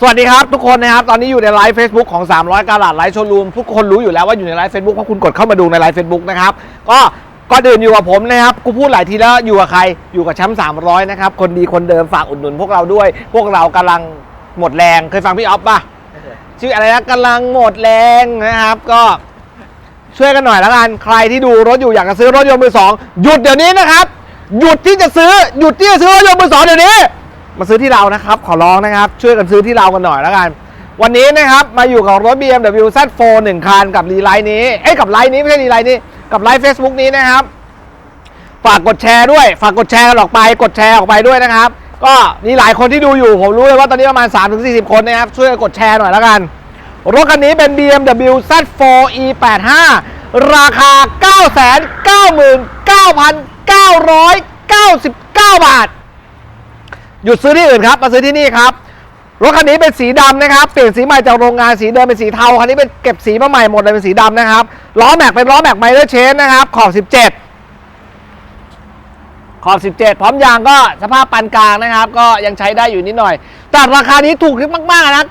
สวัสดีครับทุกคนนะครับ ตอนนี้อยู่ในไลฟ์ Facebook ของ 300กาลาดไลฟ์โชว์รูมทุกคนรู้อยู่แล้วว่าอยู่ในไลฟ์ Facebook เพราะคุณกดเข้ามาดูในไลฟ์ Facebook นะครับก็ก่อนอื่นอยู่กับผมนะครับ กูพูดหลายทีแล้วอยู่กับใครอยู่กับแชมป์300 นะครับ คนดีคนเดิมฝากอุดหนุนพวกเราด้วย พวกเรากำลังหมดแรงเคยฟังพี่ออฟป่ะชื่ออะไรนะกำลังหมดแรงนะครับ ก็ช่วยกันหน่อยแล้วกันใครที่ดูรถอยู่อยากจะซื้อรถยนต์มือสองหยุดเดี๋ยวนี้นะครับ หยุดที่จะซื้อหยุดที่จะซื้อรถยนต์มือสองเดี๋ยวนี้ มาซื้อที่เรานะครับ ขอร้องนะครับ ช่วยกันซื้อที่เรากันหน่อยแล้วกัน วันนี้นะครับ มาอยู่กับรถ BMW Z4 1คันกับรีไลน์นี้ เอ้ยกับไลน์นี้ไม่ใช่รีไลน์นี้ กับไลฟ์ Facebook นี้นะครับ ฝากกดแชร์ด้วย ฝากกดแชร์กันออกไป กดแชร์ออกไปด้วยนะครับ ก็มีหลายคนที่ดูอยู่ ผมรู้เลยว่าตอนนี้ประมาณ 3-40 คนนะครับ ช่วยกันกดแชร์หน่อยแล้วกัน รถคันนี้เป็น BMW Z4 E85 ราคา 999,999 บาท หยุดซื้อที่อื่นครับ มาซื้อที่นี่ครับรถคันนี้เป็นสีดำนะครับเปลี่ยนสีใหม่จากโรงงานสีเดิมเป็นสีเทาคันนี้เป็นเก็บสีมาใหม่หมดเลยเป็นสีดำนะครับล้อแม็กเป็นล้อแม็กไมเลอร์เชนนะครับขอบ 17 ขอบ 17 พร้อมยางก็สภาพปานกลางนะครับ ก็ยังใช้ได้อยู่นิดหน่อย แต่ราคานี้ถูกมากๆนะ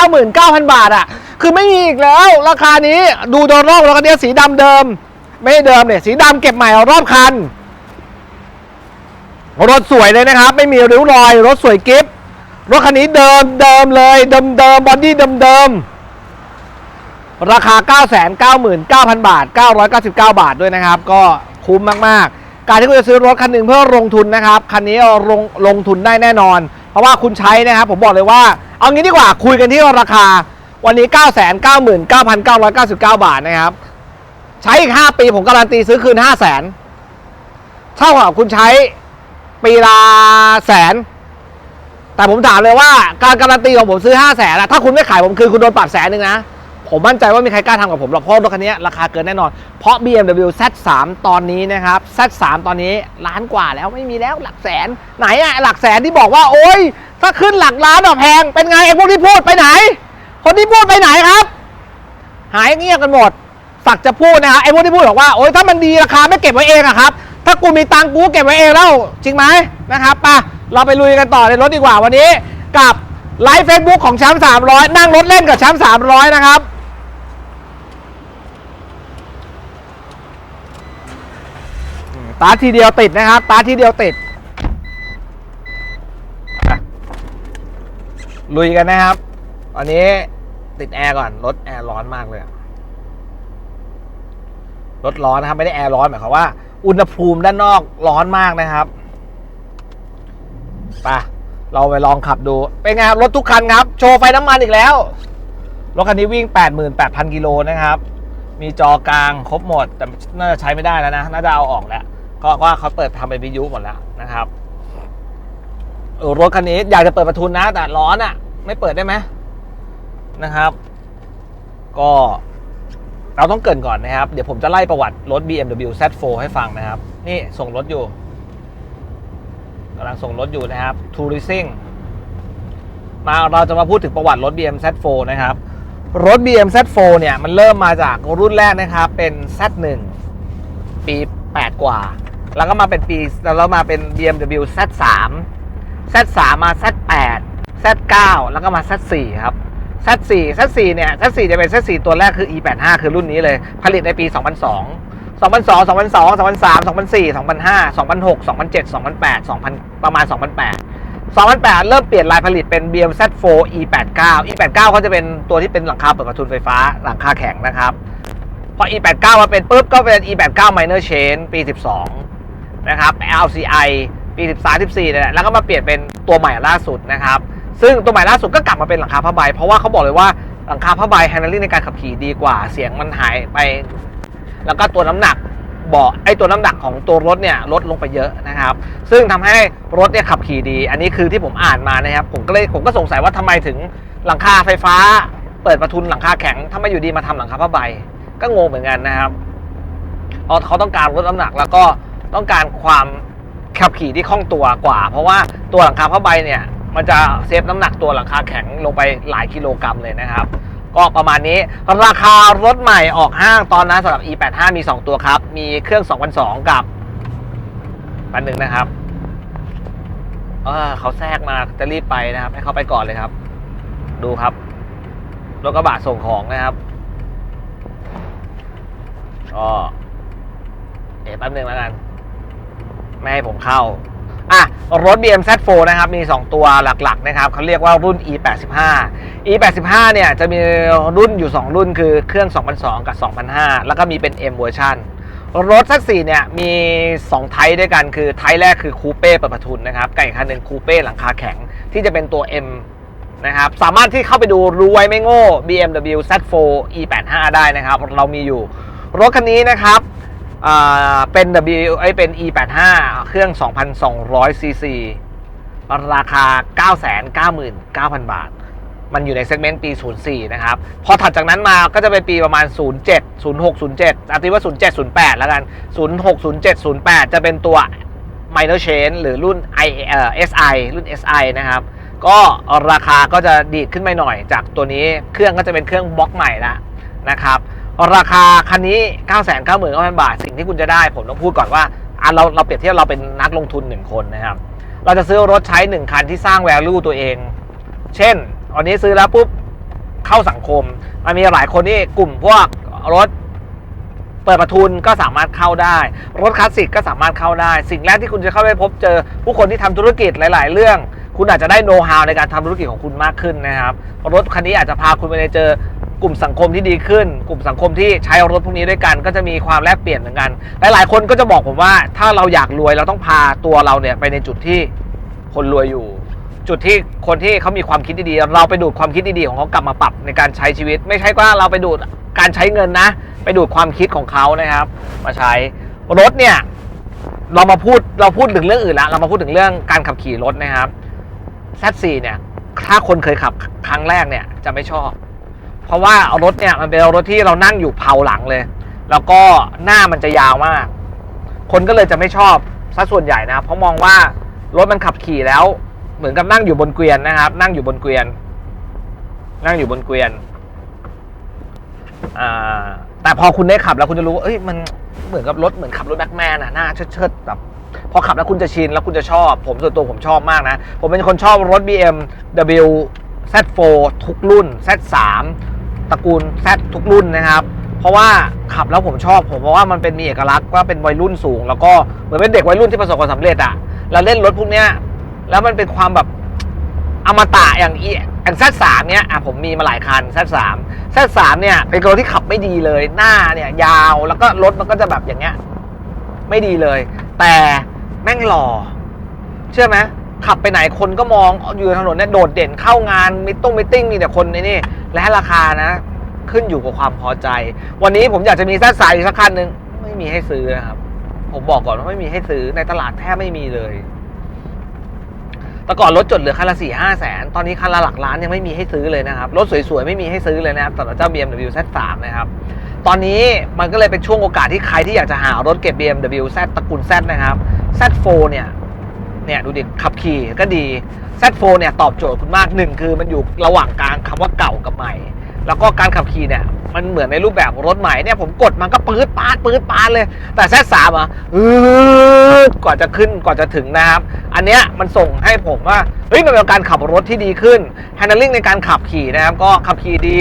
999,000 บาทอะคือไม่มีอีกแล้ว ราคานี้ดูโดนรอบแล้วก็เนี้ยสีดำเดิม ไม่เดิมเนี่ยสีดำเก็บใหม่เอารอบคัน รถสวยเลยนะครับ ไม่มีริ้วรอย รถสวยกิฟรถคันนี้เดิมเดิมเลยเดิมเดิมบอดี้เดิมเดิมราคา 999,000 บาท 999 บาทด้วยนะครับ ก็คุ้มมากๆ การที่คุณจะซื้อรถคันหนึ่งเพื่อลงทุนนะครับ คันนี้ลงลงทุนได้แน่นอน เพราะว่าคุณใช้นะครับ ผมบอกเลยว่า เอางี้ดีกว่าคุยกันที่ราคา วันนี้ 999,999 บาทนะครับ ใช้อีก 5 ปีผมการันตีซื้อคืน 5 0 0 0 0 0เท่ากับคุณใช้ ปีละแสน แต่ผมถามเลยว่าการการันตีของผมซื้อ5 0 0แสนถ้าคุณไม่ขายผมคือคุณโดนปรับแสนหนึ่งนะ ผมมั่นใจว่ามีใครกล้าทำกับผมหรอกเพราะรถคันนี้ราคาเกินแน่นอน เพราะ BMW Z3 ตอนนี้นะครับ Z3 ตอนนี้ล้านกว่าแล้วไม่มีแล้วหลักแสน ไหนอะหลักแสนที่บอกว่าโอ๊ยถ้าขึ้นหลักล้านอะแพง เป็นไงไอ้พวกที่พูดไปไหน คนที่พูดไปไหนครับ หายเงียบกันหมดสักจะพูดนะฮะไอ้พวกที่พูดบอกว่าโอ๊ยถ้ามันดีราคาไม่เก็บไว้เองอะครับ ถ้ากูมีตังค์กูเก็บไว้เองแล้วจริงไหมนะครับไปะเราไปลุยกันต่อในรถดีกว่าวันนี้ กับไลฟ์เฟซบุ๊กของแชมป์300นั่งรถเล่นกับแชมป์300นะครับตาทีเดียวติดนะครับตาทีเดียวติดลุยกันนะครับตอนนี้ติดแอร์ก่อน รถแอร์ร้อนมากเลย รถร้อนนะครับ ไม่ได้แอร์ร้อนหมายความว่า อุณหภูมิด้านนอกร้อนมากนะครับไปเราไปลองขับดู เป็นไงครับรถทุกคันครับ โชว์ไฟน้ำมันอีกแล้ว รถคันนี้วิ่ง 88,000 กิโลนะครับ มีจอกลางครบหมด แต่น่าจะใช้ไม่ได้แล้วนะ น่าจะเอาออกแล้ว ก็ว่าเขาเปิดทำเป็นวิทยุหมดแล้วนะครับรถคันนี้อยากจะเปิดประทุนนะ แต่ร้อนอะ่ะ ไม่เปิดได้ไหมนะครับ ก็ เราต้องเกินก่อนนะครับ เดี๋ยวผมจะไล่ประวัติรถ BMW Z4 ให้ฟังนะครับ นี่ส่งรถอยู่กำลังส่งรถอยู่นะครับ Touring มาเราจะมาพูดถึงประวัติรถ BMW Z4 นะครับ รถ BMW Z4 เนี่ยมันเริ่มมาจากรุ่นแรกนะครับ เป็น Z1 ปี 8 กว่า แล้วก็มาเป็นปีแล้วมาเป็น BMW Z3 Z3 มา Z8 Z9 แล้วก็มา Z4 ครับ Z4 Z4 เนี่ย Z4 จะเป็น Z4 ตัวแรกคือ E85 คือรุ่นนี้เลย ผลิตในปี 2002 2002 2002 2003 2004 2005 2006 2007 2008 2000 ประมาณ 2008 2008 เริ่มเปลี่ยนลายผลิตเป็น BM Z4 E89 E89 เขาจะเป็นตัวที่เป็นหลังคาเปิดประทุนไฟฟ้าหลังคาแข็งนะครับ พอ E89 มาเป็นปุ๊บก็เป็น E89 Minor Chain ปี 12 นะครับ LCI ปี 13 14เนี่ยแล้วก็มาเปลี่ยนเป็นตัวใหม่ล่าสุดนะครับ ซึ่งตัวใหม่ล่าสุดก็กลับมาเป็นหลังคาผ้าใบ เพราะว่าเขาบอกเลยว่าหลังคาผ้าใบ handling ในการขับขี่ดีกว่า เสียงมันหายไป แล้วก็ตัวน้ำหนักเบาะไอ้ตัวน้ำหนักของตัวรถเนี่ยลดลงไปเยอะนะครับ ซึ่งทำให้รถเนี่ยขับขี่ดี อันนี้คือที่ผมอ่านมานะครับ ผมก็เลยผมก็สงสัยว่าทำไมถึงหลังคาไฟฟ้า เปิดประทุนหลังคาแข็งถ้าไม่อยู่ดีมาทำหลังคาผ้าใบ ก็งงเหมือนกันนะครับเพราะเขาต้องการลดน้ำหนักแล้วก็ต้องการความขับขี่ที่คล่องตัวกว่า เพราะว่าตัวหลังคาผ้าใบเนี่ย มันจะเซฟน้ำหนักตัวหลังคาแข็งลงไปหลายกิโลกรัมเลยนะครับ ก็ประมาณนี้ราคารถใหม่ออกห้างตอนนั้นสำหรับ e85 มี 2 ตัวครับ มีเครื่อง2002กับปันหนึ่งนะครับเออเขาแทรกมาจะรีบไปนะครับ ให้เขาไปก่อนเลยครับ ดูครับรถกระบะส่งของนะครับก็เดี๋ยวแป๊บนึงแล้วกัน ไม่ให้ผมเข้า อะรถ BM Z4 นะครับมี 2 ตัวหลักๆนะครับเขาเรียกว่ารุ่น E85 E85 เนี่ยจะมีรุ่นอยู่ 2 รุ่นคือเครื่อง 2002 กับ 2005 แล้วก็มีเป็น M เวอร์ชันรถ Z4 เนี่ยมี 2 ไทป์ด้วยกันคือไทป์แรกคือคูเป้เปิดประทุนนะครับกับอีกคันหนึ่งคูเป้หลังคาแข็งที่จะเป็นตัว M นะครับสามารถที่เข้าไปดูรู้ไว้ไม่โง่ BMW Z4 E85 ได้นะครับ เรามีอยู่ รถคันนี้นะครับ เป็น W ไอเป็น E85 เครื่อง 2,200ซีซีราคา 999,000 บาท มันอยู่ในเซกเมนต์ปี 04 นะครับ พอถัดจากนั้นมาก็จะเป็นปีประมาณ 07 06 07อาทิว่า 07 08 แล้วกัน 06 07 08 จะเป็นตัว minor change หรือรุ่น I เอ่อ SI รุ่น SI นะครับ ก็ราคาก็จะดีดขึ้นไปหน่อยจากตัวนี้ เครื่องก็จะเป็นเครื่องบล็อกใหม่ละนะครับ ราคาคันนี้ 9 9 9 0 0 0 บาท สิ่งที่คุณจะได้ ผมต้องพูดก่อนว่าอะเราเราเปรียบเทียบเราเป็นนักลงทุน 1 คนนะครับ เราจะซื้อรถใช้ 1 คันที่สร้าง value ตัวเอง เช่นวันนี้ซื้อแล้วปุ๊บเข้าสังคม มันมีหลายคนที่กลุ่มพวกรถเปิดประทุนก็สามารถเข้าได้ รถคลาสสิกก็สามารถเข้าได้ สิ่งแรกที่คุณจะเข้าไปพบเจอ ผู้คนที่ทำธุรกิจหลาย ๆ เรื่อง คุณอาจจะได้โน้ตฮาวในการทำธุรกิจของคุณมากขึ้นนะครับ รถคันนี้อาจจะพาคุณไปเจอ กลุ่มสังคมที่ดีขึ้น กลุ่มสังคมที่ใช้รถพวกนี้ด้วยกัน ก็จะมีความแลกเปลี่ยนเหมือนกัน หลายๆ คนก็จะบอกผมว่าถ้าเราอยากรวยเราต้องพาตัวเราเนี่ยไปในจุดที่คนรวยอยู่ จุดที่คนที่เขามีความคิดดีๆเราไปดูดความคิดดีๆของเขากลับมาปรับในการใช้ชีวิต ไม่ใช่ว่าเราไปดูดการใช้เงินนะ ไปดูดความคิดของเขานะครับ มาใช้รถเนี่ยเรามาพูดเราพูดถึงเรื่องอื่นล้วเรามาพูดถึงเรื่องการขับขี่รถนะครับ Z4 เนี่ยถ้าคนเคยขับครั้งแรกเนี่ยจะไม่ชอบ เพราะว่ารถเนี่ยมันเป็นรถที่เรานั่งอยู่เผาหลังเลย แล้วก็หน้ามันจะยาวมาก คนก็เลยจะไม่ชอบซะส่วนใหญ่นะ เพราะมองว่ารถมันขับขี่แล้ว เหมือนกับนั่งอยู่บนเกวียนนะครับ นั่งอยู่บนเกวียน นั่งอยู่บนเกวียนแต่พอคุณได้ขับแล้วคุณจะรู้ว่าเอ้ยมันเหมือนกับรถเหมือนขับรถแบ็คแมนอะหน้าเชิดๆแบบพอขับแล้วคุณจะชินแล้วคุณจะชอบ ผมส่วนตัวผมชอบมากนะ ผมเป็นคนชอบรถ BMW Z4 ทุกรุ่น Z3 ตระกูล Z ทุกรุ่นนะครับ เพราะว่าขับแล้วผมชอบผมเพราะว่ามันเป็นมีเอกลักษณ์ว่าเป็นวัยรุ่นสูง แล้วก็เหมือนเป็นเด็กวัยรุ่นที่ประสบความสำเร็จอะเราเล่นรถพวกเนี้ยแล้วมันเป็นความแบบอมตะอย่างอีอย่างแซดสามเนี้ยอะผมมีมาหลายคันแซดสามแซดสามเนี่ยเป็นรถที่ขับไม่ดีเลย หน้าเนี่ยยาวแล้วก็รถมันก็จะแบบอย่างเงี้ย ไม่ดีเลย แต่แม่งหล่อ เชื่อไหม ขับไปไหนคนก็มองอยู่ถนนเนี่ยโดดเด่นเข้างานมิตติ้งมิตติ้งมีแต่คนในนี่และราคานะ ขึ้นอยู่กับความพอใจ วันนี้ผมอยากจะมีแซดสายอีกสักคันหนึ่งไม่มีให้ซื้อนะครับ ผมบอกก่อนว่าไม่มีให้ซื้อในตลาดแทบไม่มีเลยแต่ก่อนรถจดเหลือคันละสี่ห้าแสนตอนนี้คันละหลักล้านยังไม่มีให้ซื้อเลยนะครับ รถสวยๆ ไม่มีให้ซื้อเลยนะครับสำหรับเจ้า BMW Z3 นะครับ ตอนนี้มันก็เลยเป็นช่วงโอกาสที่ใครที่อยากจะหารถเก็บ BMW Z ตระกูล Z นะครับ Z4 เนี่ย เนี่ยดูดิขับขี่ก็ดี Z4 เนี่ยตอบโจทย์คุณมากหนึ่งคือมันอยู่ระหว่างกลางคำว่าเก่ากับใหม่ แล้วก็การขับขี่เนี่ยมันเหมือนในรูปแบบรถใหม่เนี่ยผมกดมันก็ปื๊ดปาดปื๊ดปาดเลย แต่ Z3 อะอืดกว่าจะขึ้นกว่าจะถึงนะครับ อันเนี้ยมันส่งให้ผมว่าเฮ้ยมันเป็นการขับรถที่ดีขึ้น handling ในการขับขี่นะครับก็ขับขี่ดี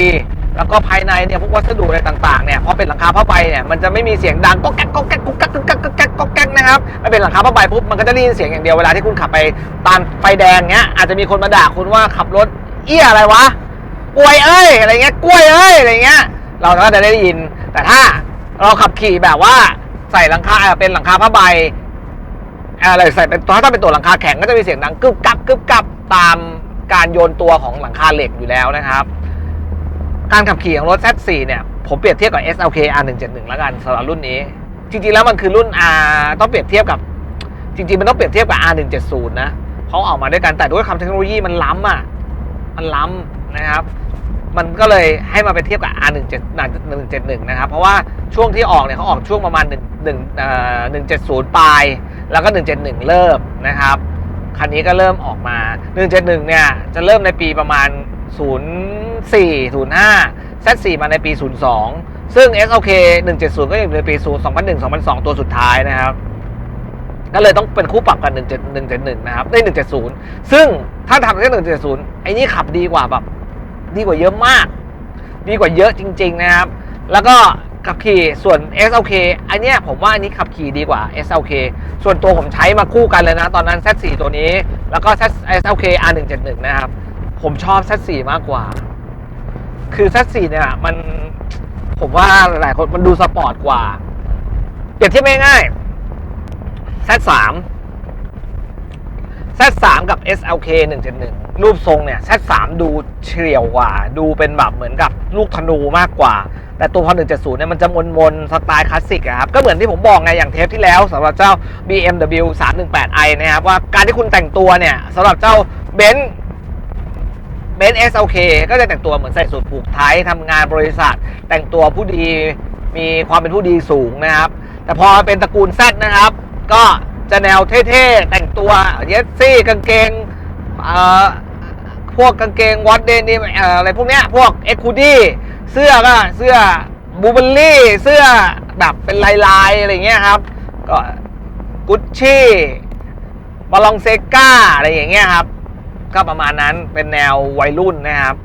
แล้วก็ภายในเนี่ยพวกวัสดุอะไรต่างๆเนี่ยพอเป็นหลังคาผ้าใบเนี่ยมันจะไม่มีเสียงดังก็แก๊กก็แก๊กก็แก๊กก็แก๊กก็แก๊กก็แก๊กนะครับไม่เป็นหลังคาผ้าใบปุ๊บมันก็จะได้ยินเสียงอย่างเดียวเวลาที่คุณขับไปตามไฟแดงเงี้ยอาจจะมีคนมาด่าคุณว่าขับรถเอี้ยอะไรวะกล้วยเอ้ยอะไรเงี้ยกล้วยเอ้ยอะไรเงี้ย เราก็จะได้ยิน แต่ถ้าเราขับขี่แบบว่าใส่หลังคาเป็นหลังคาผ้าใบอะไรใส่เป็นถ้าเป็นตัวหลังคาแข็งก็จะมีเสียงดังกึบกับกึบกับตามการโยนตัวของหลังคาเหล็กอยู่แล้วนะครับ การขับขี่ของรถ Z4 เนี่ย ผมเปรียบเทียบกับ SLK R171 แล้วกันสำหรับรุ่นนี้ จริงๆ แล้วมันคือรุ่น R ต้องเปรียบเทียบกับ จริงๆ มันต้องเปรียบเทียบกับ R170 นะเขาออกมาด้วยกันแต่ด้วยคำเทคโนโลยีมันล้ำอะ มันล้ำนะครับ มันก็เลยให้มาไปเทียบกับ R171 นะครับ เพราะว่าช่วงที่ออกเนี่ยเขาออกช่วงประมาณ1 1เอ่อ170 ปลาย แล้วก็ 171 เริ่มนะครับ คันนี้ก็เริ่มออกมา 171 เนี่ยจะเริ่มในปีประมาณ 04 05 Z4 มาในปี 02 ซึ่ง SLK 170 ก็อยู่ในปี 2001 2002 ตัวสุดท้ายนะครับ ก็เลยต้องเป็นคู่ปรับกัน 171 นะครับได้ 170 ซึ่งถ้าทำแค่170 ไอ้นี่ขับดีกว่าแบบดีกว่าเยอะมาก ดีกว่าเยอะจริง ๆ นะครับ แล้วก็ขับขี่ส่วน SLK อันเนี้ยผมว่าอันนี้ขับขี่ดีกว่า SLK ส่วนตัวผมใช้มาคู่กันเลยนะ ตอนนั้น Z4 ตัวนี้ แล้วก็ SLK R171 นะครับ ผมชอบ Z4 มากกว่า คือ Z4 เนี่ยมันผมว่าหลายคนมันดูสปอร์ตกว่า เปรียบเทียบง่ายๆ Z3 Z3 กับ SLK 171 รูปทรงเนี่ย Z3 ดูเฉียวกว่า ดูเป็นแบบเหมือนกับลูกธนูมากกว่า แต่ตัวพอ170 เนี่ยมันจะมนๆสไตล์คลาสสิกอะครับ ก็เหมือนที่ผมบอกไง อย่างเทปที่แล้วสำหรับเจ้า BMW 318i นะครับ ว่าการที่คุณแต่งตัวเนี่ยสำหรับเจ้าเบนซ์ เบนซ์ SLK ก็จะแต่งตัวเหมือนใส่สูทผูกไทยทำงานบริษัท แต่งตัวผู้ดีมีความเป็นผู้ดีสูงนะครับ แต่พอเป็นตระกูล Z นะครับ ก็จะแนวเท่ๆ แต่งตัวเยสซี่กางเกงเอ่อพวกกางเกงวอตเดนี่เอ่ออะไรพวกเนี้ยพวกเอ็กคูดี้เสื้อก็เสื้อบูเบลลี่เสื้อแบบเป็นลายๆ อะไรเงี้ยครับ ก็กุชชี่บาลองเซกาอะไรอย่างเงี้ยครับ ก็ประมาณนั้นเป็นแนววัยรุ่นนะครับ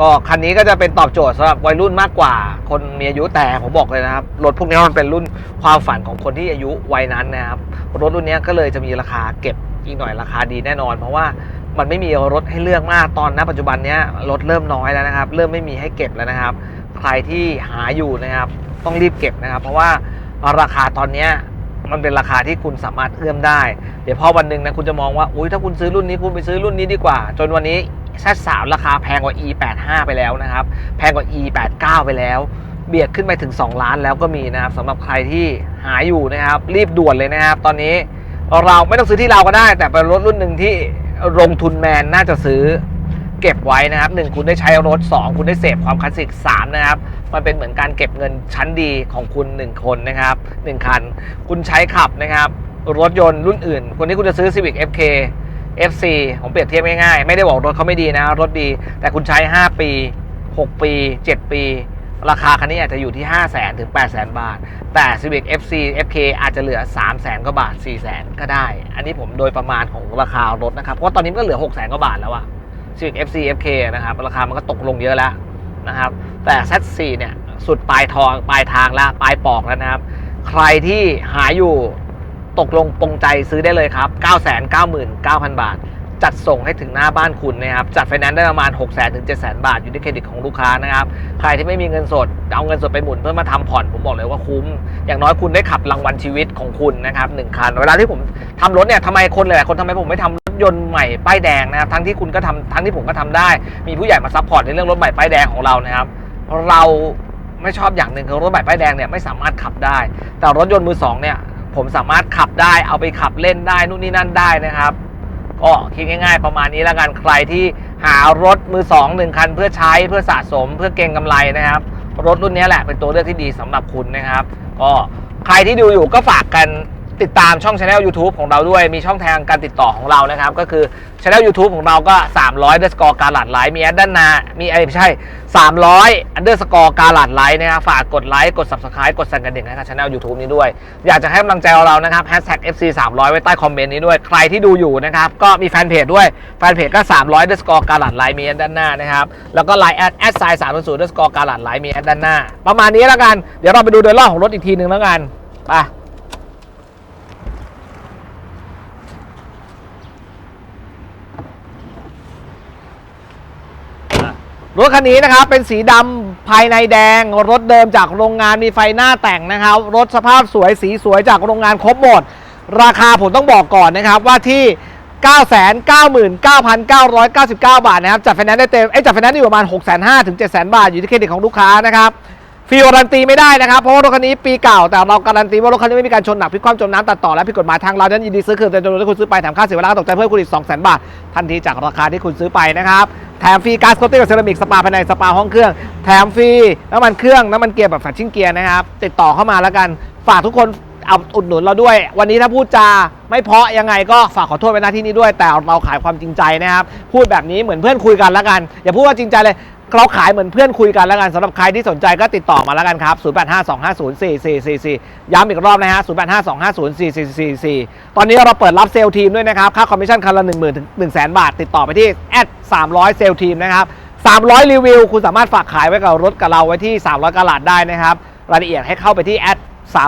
ก็คันนี้ก็จะเป็นตอบโจทย์สำหรับวัยรุ่นมากกว่า คนมีอายุแต่ผมบอกเลยนะครับ รถพวกนี้มันเป็นรุ่นความฝันของคนที่อายุวัยนั้นนะครับ รถรุ่นนี้ก็เลยจะมีราคาเก็บอีกหน่อยราคาดีแน่นอน เพราะว่ามันไม่มีรถให้เลือกมากตอนณปัจจุบันนี้รถเริ่มน้อยแล้วนะครับ เริ่มไม่มีให้เก็บแล้วนะครับ ใครที่หาอยู่นะครับ ต้องรีบเก็บนะครับ เพราะว่าราคาตอนนี้ มันเป็นราคาที่คุณสามารถเอื้อมได้ เดี๋ยวพอวันหนึ่งนะคุณจะมองว่าอุ้ยถ้าคุณซื้อรุ่นนี้คุณไปซื้อรุ่นนี้ดีกว่า จนวันนี้ Z3 ราคาแพงกว่า E85 ไปแล้วนะครับ แพงกว่า E89 ไปแล้ว เบียดขึ้นไปถึง 2 ล้านแล้วก็มีนะครับสำหรับใครที่หาอยู่นะครับ รีบด่วนเลยนะครับ ตอนนี้เราไม่ต้องซื้อที่เราก็ได้ แต่เป็นรถรุ่นหนึ่งที่ลงทุนแมนน่าจะซื้อ เก็บไว้นะครับหนึ่งคุณได้ใช้รถ 2 คุณได้เสพความคลาสสิก3นะครับมันเป็นเหมือนการเก็บเงินชั้นดีของคุณ 1 คนนะครับ 1 คัน คุณใช้ขับนะครับรถยนต์รุ่นอื่น คนที่คุณจะซื้อ Civic FK FC ผมเปรียบเทียบง่ายๆ ไม่ได้บอกรถเขาไม่ดีนะ รถดี แต่คุณใช้ 5 ปี 6 ปี 7 ปี ราคาคันนี้อาจจะอยู่ที่ 5 0 0 0 0 0 ถึง 8 0 0 0 0 บาท แต่ Civic FC FK อาจจะเหลือ 3 0 0 0 0 0กว่าบาท 4 0 0 0 0 0 ก็ได้ อันนี้ผมโดยประมาณของราคารถนะครับ เพราะว่าตอนนี้ก็เหลือ 6 0 0 0 0 0 กว่าบาทแล้วอะ Civic FC FK นะครับราคามันก็ตกลงเยอะแล้วนะครับ แต่ Z4 เนี่ยสุดปลายทองปลายทางแล้วปลายปอกแล้วนะครับ ใครที่หาอยู่ตกลงปรงใจซื้อได้เลยครับ 999,000 บาท จัดส่งให้ถึงหน้าบ้านคุณนะครับ จัดไฟแนนซ์ได้ประมาณ 6 0 0 0 0ถึง7 0 0 0 0บาท อยู่ที่เครดิตของลูกค้านะครับ ใครที่ไม่มีเงินสด เอาเงินสดไปหมุนเพื่อมาทำผ่อน ผมบอกเลยว่าคุ้ม อย่างน้อยคุณได้ขับรางวัลชีวิตของคุณนะครับหนึ่งคัน เวลาที่ผมทำรถเนี่ยทำไมคนหลายคนทำไมผมไม่ทำ ยนต์ใหม่ป้ายแดงนะครับทั้งที่คุณก็ทำทั้งที่ผมก็ทำได้ มีผู้ใหญ่มาซัพพอร์ตในเรื่องรถใหม่ป้ายแดงของเรานะครับ เราไม่ชอบอย่างหนึ่งคือรถใหม่ป้ายแดงเนี่ยไม่สามารถขับได้ แต่รถยนต์มือสองเนี่ยผมสามารถขับได้เอาไปขับเล่นได้นู่นนี่นั่นได้นะครับ ก็คิดง่ายๆ ประมาณนี้แล้วกันใครที่หารถมือสองหนึ่งคัน เพื่อใช้เพื่อสะสม เพื่อเก็งกำไรนะครับ รถรุ่นนี้แหละเป็นตัวเลือกที่ดีสำหรับคุณนะครับ ก็ใครที่ดูอยู่ก็ฝากกัน ติดตามช่อง channel YouTube ของเราด้วย มีช่องทางการติดต่อของเรานะครับ ก็คือ channel YouTube ของเราก็ 300 underscore การหลัดไลฟ์มีแอดด้านหน้ามีอะไม่ใช่ 300 underscore การหลัดไลฟ์นะครับฝากกดไลค์กด subscribe กดสั่นกระดิ่งให้กับ channel YouTube นี้ด้วย อยากจะให้กำลังใจเรานะครับ hashtag FC 300ไว้ใต้คอมเมนต์นี้ด้วยใครที่ดูอยู่นะครับก็มีแฟนเพจด้วยแฟนเพจก็ 300 underscore การหลัดไลฟ์มีแอดด้านหน้านะครับแล้วก็ไลน์แอดแอดไซน์300 underscore การหลัดไลฟ์มีแอดด้านหน้า ประมาณนี้แล้วกันเดี๋ยวเราไปดูโดยรอบของรถอีกทีหนึ่งแล้วกันไป รถคันนี้นะครับเป็นสีดำภายในแดง รถเดิมจากโรงงานมีไฟหน้าแต่งนะครับ รถสภาพสวยสีสวยจากโรงงานครบหมด ราคาผมต้องบอกก่อนนะครับว่าที่ 999,999 บาทนะครับจัดไฟแนนซ์ได้เต็มไอ้จัดไฟแนนซ์อยู่ประมาณ 6,500ถึง700,000 บาทอยู่ที่เครดิตของลูกค้านะครับ ฟรีการันตีไม่ได้นะครับ เพราะว่ารถคันนี้ปีเก่า แต่เราการันตีว่ารถคันนี้ไม่มีการชนหนักพลิกคว่ำจมน้ำตัดต่อและผิดกฎหมายทางเรานั้นยินดีซื้อคืนแต่จำนวนที่คุณซื้อไปแถมค่าเสียเวลาตกใจเพิ่มคุณอีก 200,000 บาท ทันทีจากราคาที่คุณซื้อไปนะครับ แถมฟรีก๊าซโคตติ้งกับเซรามิกสปาภายในสปาห้องเครื่อง แถมฟรีน้ำมันเครื่องน้ำมันเกียร์แบบแฟชชิ่งเกียร์นะครับติดต่อเข้ามาแล้วกันฝากทุกคนเอาอุดหนุนเราด้วย วันนี้ถ้าพูดจาไม่เพาะยังไงก็ฝากขอโทษไว้หน้าที่นี้ด้วย แต่เราขายความจริงใจนะครับพูดแบบนี้เหมือนเพื่อนคุยกันแล้วกันอย่าพูดว่าจริงใจเลย เราขายเหมือนเพื่อนคุยกันแล้วกันสำหรับใครที่สนใจก็ติดต่อมาแล้วกันครับ 0852504444 ย้ำอีกรอบนะฮะ 0852504444 ตอนนี้เราเปิดรับเซลล์ทีมด้วยนะครับ ค่าคอมมิชชั่นคันละ1 0 0 0 0ถึง1 0 0 0 0 0 บาท ติดต่อไปที่แอด300เซลล์ทีมนะครับ 300 รีวิว คุณสามารถฝากขายไว้กับรถกับเราไว้ที่ 300กะลาดได้นะครับ รายละเอียดให้เข้าไปที่แอด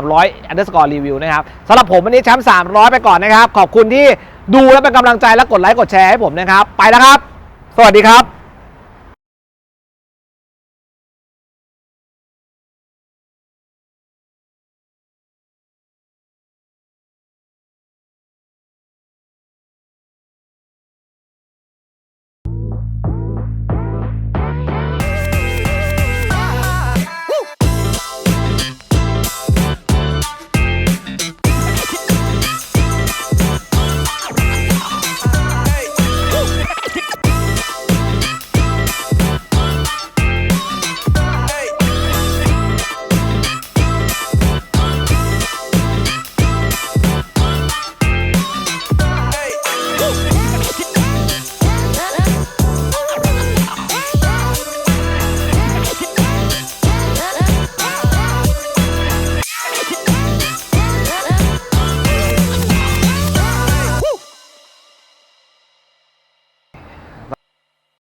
300 underscore review นะครับสำหรับผมวันนี้แชมป์300 ไปก่อนนะครับ ขอบคุณที่ดูและเป็นกำลังใจและกดไลค์กดแชร์ให้ผมนะครับ ไปแล้วครับ สวัสดีครับ